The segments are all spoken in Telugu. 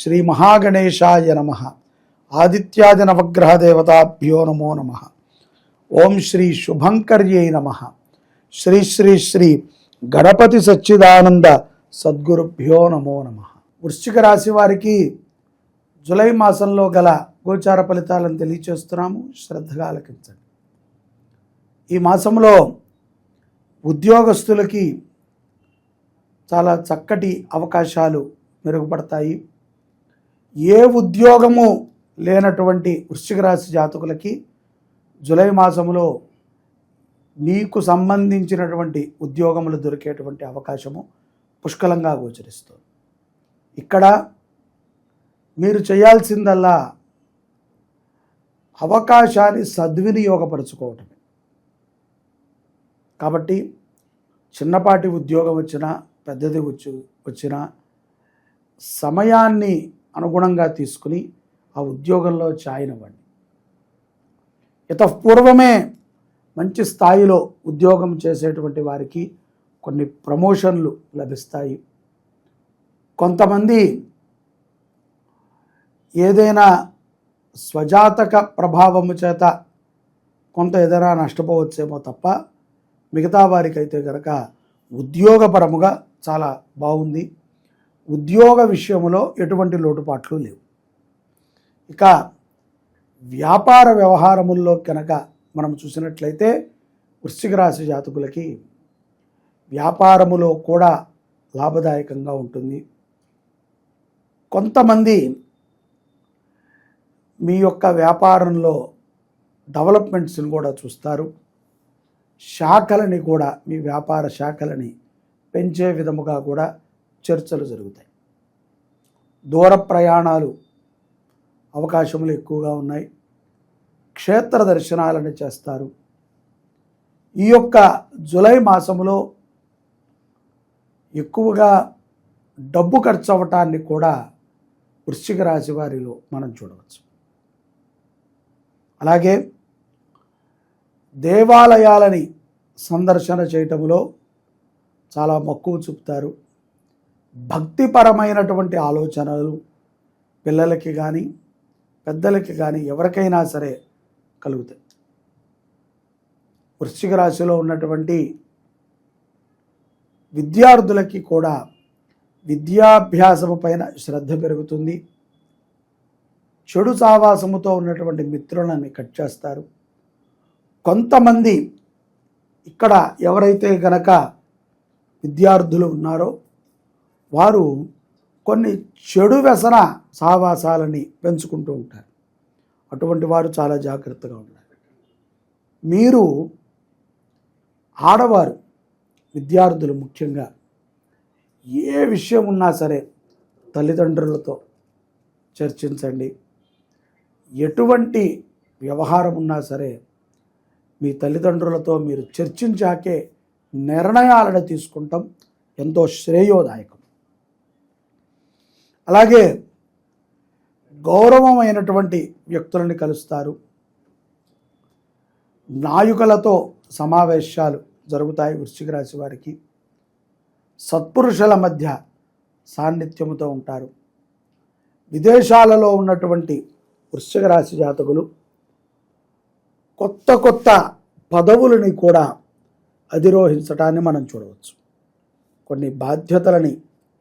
శ్రీ మహాగణేశాయ నమ. ఆదిత్యాది నవగ్రహ దేవతాభ్యో నమో నమ. ఓం శ్రీ శుభంకర్యై నమ. శ్రీ శ్రీ శ్రీ గణపతి సచ్చిదానంద సద్గురుభ్యో నమో నమ. వృశ్చిక రాశి వారికి జులై మాసంలో గల గోచార ఫలితాలను తెలియచేస్తున్నాము. శ్రద్ధగా ఆలకించండి. ఈ మాసంలో ఉద్యోగస్తులకి చాలా చక్కటి అవకాశాలు మెరుగుపడతాయి. ఏ ఉద్యోగము లేనటువంటి వృశ్చిక రాశి జాతకులకి జూలై మాసంలో మీకు సంబంధించినటువంటి ఉద్యోగములు దొరికేటువంటి అవకాశము పుష్కలంగా గోచరిస్తుంది. ఇక్కడ మీరు చేయాల్సిందల్లా అవకాశాన్ని సద్వినియోగపరచుకోవటమే. కాబట్టి చిన్నపాటి ఉద్యోగం వచ్చినా పెద్దది వచ్చి వచ్చినా సమయాన్ని అనుగుణంగా తీసుకుని ఆ ఉద్యోగంలో చాయినవ్వండి ఇతపూర్వమే మంచి స్థాయిలో ఉద్యోగం చేసేటువంటి వారికి కొన్ని ప్రమోషన్లు లభిస్తాయి. కొంతమంది ఏదైనా స్వజాతక ప్రభావము చేత కొంత ఏదైనా నష్టపోవచ్చేమో తప్ప మిగతా వారికైతే కనుక ఉద్యోగపరముగా చాలా బాగుంది. ఉద్యోగ విషయంలో ఎటువంటి లోటుపాట్లు లేవు. ఇక వ్యాపార వ్యవహారముల్లో కనుక మనం చూసినట్లయితే వృశ్చిక రాశి జాతకులకి వ్యాపారములో కూడా లాభదాయకంగా ఉంటుంది. కొంతమంది మీ యొక్క వ్యాపారంలో డెవలప్మెంట్స్ని కూడా చూస్తారు. శాఖలని కూడా మీ వ్యాపార శాఖలని పెంచే విధముగా కూడా చర్చలు జరుగుతాయి. దూర ప్రయాణాలు అవకాశములు ఎక్కువగా ఉన్నాయి. క్షేత్ర దర్శనాలను చేస్తారు. ఈ యొక్క జులై మాసంలో ఎక్కువగా డబ్బు ఖర్చు అవ్వటాన్ని కూడా వృశ్చిక రాశి వారిలో మనం చూడవచ్చు. అలాగే దేవాలయాలని సందర్శన చేయటంలో చాలా మక్కువ చూపుతారు. భక్తిపరమైనటువంటి ఆలోచనలు పిల్లలకి కానీ పెద్దలకి కానీ ఎవరికైనా సరే కలుగుతాయి. వృశ్చిక రాశిలో ఉన్నటువంటి విద్యార్థులకి కూడా విద్యాభ్యాసము పైన శ్రద్ధ పెరుగుతుంది. చెడు సావాసముతో ఉన్నటువంటి మిత్రులని కట్ చేస్తారు. కొంతమంది ఇక్కడ ఎవరైతే గనక విద్యార్థులు ఉన్నారో వారు కొన్ని చెడు వ్యసన సావాసాలని పెంచుకుంటూ ఉంటారు. అటువంటి వారు చాలా జాగ్రత్తగా ఉండాలి. మీరు ఆడవారు విద్యార్థులు ముఖ్యంగా ఏ విషయం ఉన్నా సరే తల్లిదండ్రులతో చర్చించండి. ఎటువంటి వ్యవహారం ఉన్నా సరే మీ తల్లిదండ్రులతో మీరు చర్చించాకే నిర్ణయాలను తీసుకుంటాం. ఎంతో శ్రేయోదాయకం. అలాగే గౌరవమైనటువంటి వ్యక్తులని కలుస్తారు. నాయకులతో సమావేశాలు జరుగుతాయి వృశ్చిక రాశి వారికి. సత్పురుషుల మధ్య సాన్నిధ్యముతో ఉంటారు. విదేశాలలో ఉన్నటువంటి వృశ్చిక రాశి జాతకులు కొత్త కొత్త పదవులని కూడా అధిరోహించటాన్ని మనం చూడవచ్చు. కొన్ని బాధ్యతలని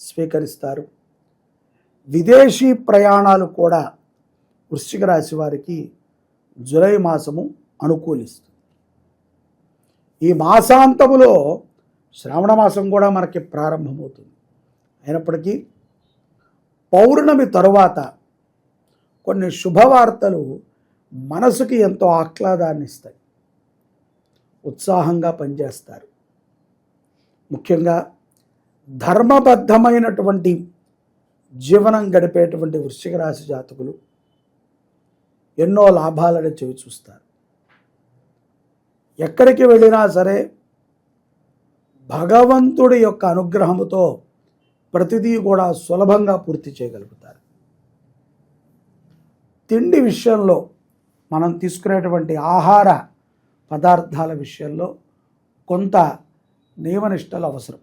స్వీకరిస్తారు. విదేశీ ప్రయాణాలు కూడా వృశ్చిక రాశి వారికి జులై మాసము అనుకూలిస్తుంది. ఈ మాసాంతములో శ్రావణ మాసం కూడా మనకి ప్రారంభమవుతుంది. అయినప్పటికీ పౌర్ణమి తరువాత కొన్ని శుభవార్తలు మనసుకి ఎంతో ఆహ్లాదాన్ని ఇస్తాయి. ఉత్సాహంగా పనిచేస్తారు. ముఖ్యంగా ధర్మబద్ధమైనటువంటి జీవనం గడిపేటువంటి వృశ్చిక రాశి జాతకులు ఎన్నో లాభాలను చెవి చూస్తారు. ఎక్కడికి వెళ్ళినా సరే భగవంతుడి యొక్క అనుగ్రహముతో ప్రతిదీ కూడా సులభంగా పూర్తి చేయగలుగుతారు. తిండి విషయంలో మనం తీసుకునేటువంటి ఆహార పదార్థాల విషయంలో కొంత నియమనిష్టలు అవసరం.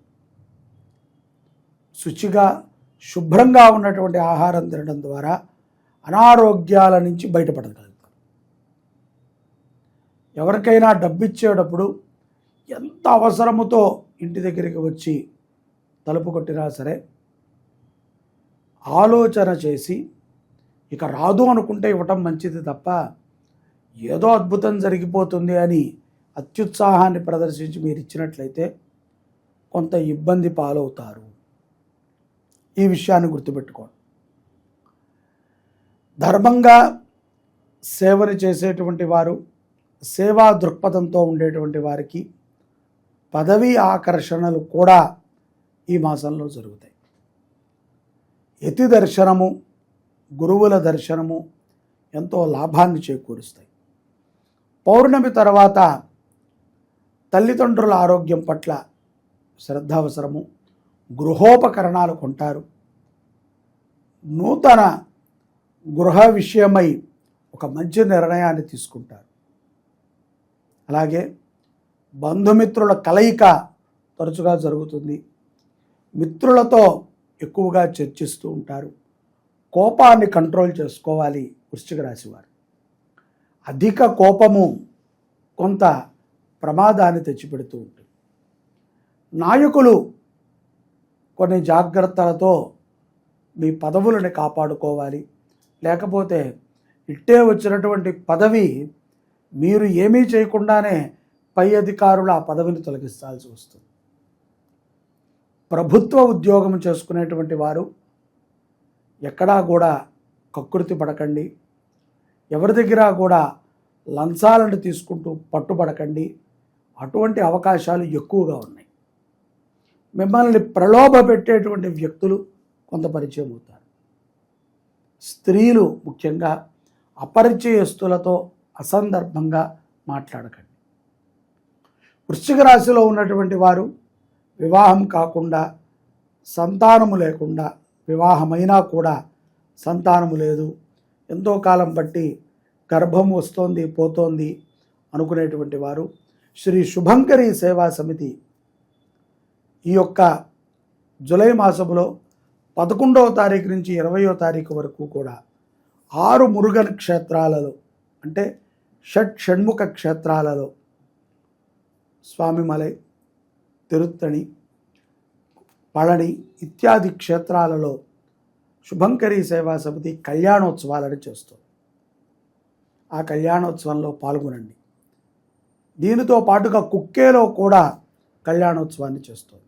శుచిగా శుభ్రంగా ఉన్నటువంటి ఆహారం తినడం ద్వారా అనారోగ్యాల నుంచి బయటపడగలుగుతారు ఎవరికైనా డబ్బు ఇచ్చేటప్పుడు ఎంత అవసరముతో ఇంటి దగ్గరికి వచ్చి తలుపు కొట్టినా సరే ఆలోచన చేసి ఇక రాదు అనుకుంటే ఇవ్వటం మంచిది తప్ప ఏదో అద్భుతం జరిగిపోతుంది అని అత్యుత్సాహాన్ని ప్రదర్శించి మీరు ఇచ్చినట్లయితే కొంత ఇబ్బంది పాలవుతారు. ఈ విషయాన్ని గుర్తుపెట్టుకోండి. ధర్మంగా సేవలు చేసేటువంటి వారు సేవా దృక్పథంతో ఉండేటువంటి వారికి పదవీ ఆకర్షణలు కూడా ఈ మాసంలో జరుగుతాయి. యతి దర్శనము గురువుల దర్శనము ఎంతో లాభాన్ని చేకూరుస్తాయి. పౌర్ణమి తర్వాత తల్లిదండ్రుల ఆరోగ్యం పట్ల శ్రద్ధ అవసరము గృహోపకరణాలు కొంటారు. నూతన గృహ విషయమై ఒక మంచి నిర్ణయాన్ని తీసుకుంటారు. అలాగే బంధుమిత్రుల కలయిక తరచుగా జరుగుతుంది. మిత్రులతో ఎక్కువగా చర్చిస్తూ ఉంటారు. కోపాన్ని కంట్రోల్ చేసుకోవాలి వృశ్చిక రాశివారు అధిక కోపము కొంత ప్రమాదాన్ని తెచ్చిపెడుతూ ఉంటుంది. నాయకులు కొన్ని జాగ్రత్తలతో మీ పదవులను కాపాడుకోవాలి. లేకపోతే ఇట్టే వచ్చినటువంటి పదవి మీరు ఏమీ చేయకుండానే పై అధికారులు ఆ పదవిని తొలగిస్తాల్సి వస్తుంది. ప్రభుత్వ ఉద్యోగం చేసుకునేటువంటి వారు ఎక్కడా కూడా కకృతి పడకండి. ఎవరి దగ్గర కూడా లంచాలను తీసుకుంటూ పట్టుబడకండి. అటువంటి అవకాశాలు ఎక్కువగా ఉన్నాయి. మిమ్మల్ని ప్రలోభ పెట్టేటువంటి వ్యక్తులు కొంత పరిచయం అవుతారు. స్త్రీలు ముఖ్యంగా అపరిచయస్తులతో అసందర్భంగా మాట్లాడకండి. వృశ్చిక రాశిలో ఉన్నటువంటి వారు వివాహం కాకుండా సంతానము లేకుండా వివాహమైనా కూడా సంతానము లేదు. ఎంతో కాలం బట్టి గర్భం వస్తోంది పోతోంది అనుకునేటువంటి వారు శ్రీ శుభంకరి సేవా సమితి ఈ యొక్క జూలై మాసంలో పదకొండవ తారీఖు నుంచి ఇరవయో తారీఖు వరకు కూడా ఆరు మురుగన్ క్షేత్రాలలో అంటే షట్ షణ్ముఖ క్షేత్రాలలో స్వామిమలై తిరుత్తణి పళని ఇత్యాది క్షేత్రాలలో శుభంకరి సేవా సమితి కళ్యాణోత్సవాలను చేస్తుంది. ఆ కళ్యాణోత్సవంలో పాల్గొనండి. దీనితో పాటుగా కుక్కేలో కూడా కళ్యాణోత్సవాన్ని చేస్తుంది.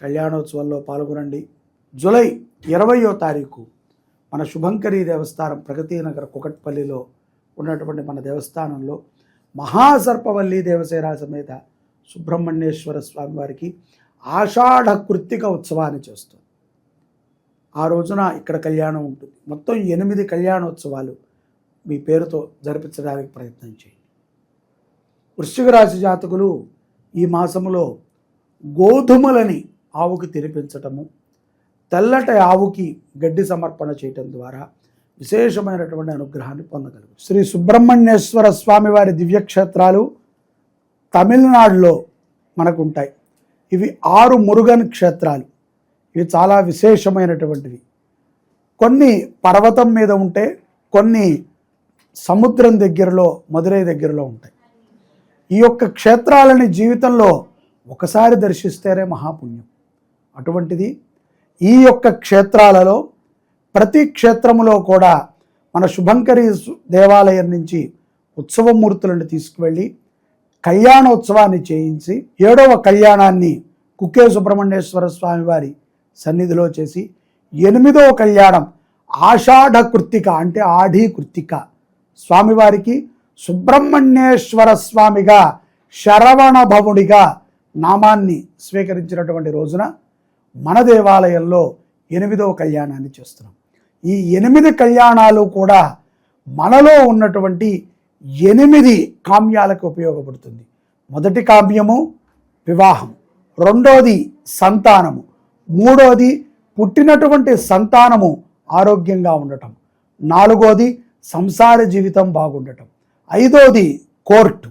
కళ్యాణోత్సవంలో పాల్గొనండి. జూలై ఇరవయో తారీఖు మన శుభంకరి దేవస్థానం ప్రగతి నగర్ కుకట్పల్లిలో ఉన్నటువంటి మన దేవస్థానంలో మహాసర్పవల్లి దేవసేన సమేత సుబ్రహ్మణ్యేశ్వర స్వామి వారికి ఆషాఢ కృత్తిక ఉత్సవాన్ని చేస్తుంది. ఆ రోజున ఇక్కడ కళ్యాణం ఉంటుంది. మొత్తం ఎనిమిది కళ్యాణోత్సవాలు మీ పేరుతో జరిపించడానికి ప్రయత్నం చేయండి. వృశ్చిక రాశి జాతకులు ఈ మాసంలో గోధుమలని ఆవుకి తినిపించటము తెల్లటి ఆవుకి గడ్డి సమర్పణ చేయటం ద్వారా విశేషమైనటువంటి అనుగ్రహాన్ని పొందగలరు. శ్రీ సుబ్రహ్మణ్యేశ్వర స్వామి వారి దివ్యక్షేత్రాలు తమిళనాడులో మనకు ఉంటాయి ఇవి ఆరు మురుగన్ క్షేత్రాలు. ఇవి చాలా విశేషమైనటువంటివి. కొన్ని పర్వతం మీద ఉంటే కొన్ని సముద్రం దగ్గరలో మదురై దగ్గరలో ఉంటాయి. ఈ యొక్క క్షేత్రాలని జీవితంలో ఒకసారి దర్శిస్తేనే మహాపుణ్యం. అటువంటిది ఈ యొక్క క్షేత్రాలలో ప్రతి క్షేత్రములో కూడా మన శుభంకరి దేవాలయం నుంచి ఉత్సవమూర్తులను తీసుకువెళ్ళి కళ్యాణోత్సవాన్ని చేయించి ఏడవ కళ్యాణాన్ని కుక్కే సుబ్రహ్మణ్యేశ్వర స్వామి వారి సన్నిధిలో చేసి ఎనిమిదవ కళ్యాణం ఆషాఢ కృత్తిక అంటే ఆఢీ కృత్తిక స్వామివారికి సుబ్రహ్మణ్యేశ్వర స్వామిగా శరవణ భవుడిగా నామాన్ని స్వీకరించినటువంటి రోజున మన దేవాలయంలో ఎనిమిదవ కళ్యాణాన్ని చేస్తున్నాం. ఈ ఎనిమిది కళ్యాణాలు కూడా మనలో ఉన్నటువంటి ఎనిమిది కామ్యాలకు ఉపయోగపడుతుంది. మొదటి కామ్యము వివాహం రెండోది సంతానము మూడోది పుట్టినటువంటి సంతానము ఆరోగ్యంగా ఉండటం నాలుగోది సంసార జీవితం బాగుండటం ఐదోది కోర్టు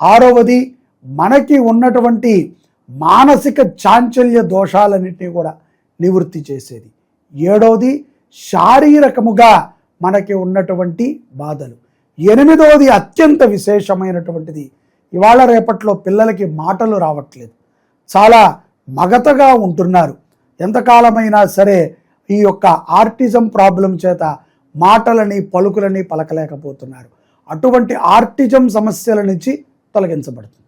ఆరవది మనకి ఉన్నటువంటి మానసిక చాంచల్య దోషాలన్నింటినీ కూడా నివృత్తి చేసేది. ఏడవది శారీరకముగా మనకి ఉన్నటువంటి బాధలు. ఎనిమిదవది అత్యంత విశేషమైనటువంటిది. ఇవాళ రేపట్లో పిల్లలకి మాటలు రావట్లేదు. చాలా మగతగా ఉంటున్నారు. ఎంతకాలమైనా సరే ఈ యొక్క ఆర్టిజం ప్రాబ్లం చేత మాటలని పలుకులని పలకలేకపోతున్నారు. అటువంటి ఆర్టిజం సమస్యల నుంచి తొలగించబడుతుంది.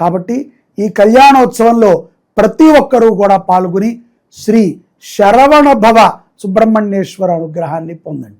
కాబట్టి ఈ కళ్యాణోత్సవంలో ప్రతి ఒక్కరూ కూడా పాల్గొని శ్రీ శరవణ భవ సుబ్రహ్మణ్యేశ్వర అనుగ్రహాన్ని పొందండి.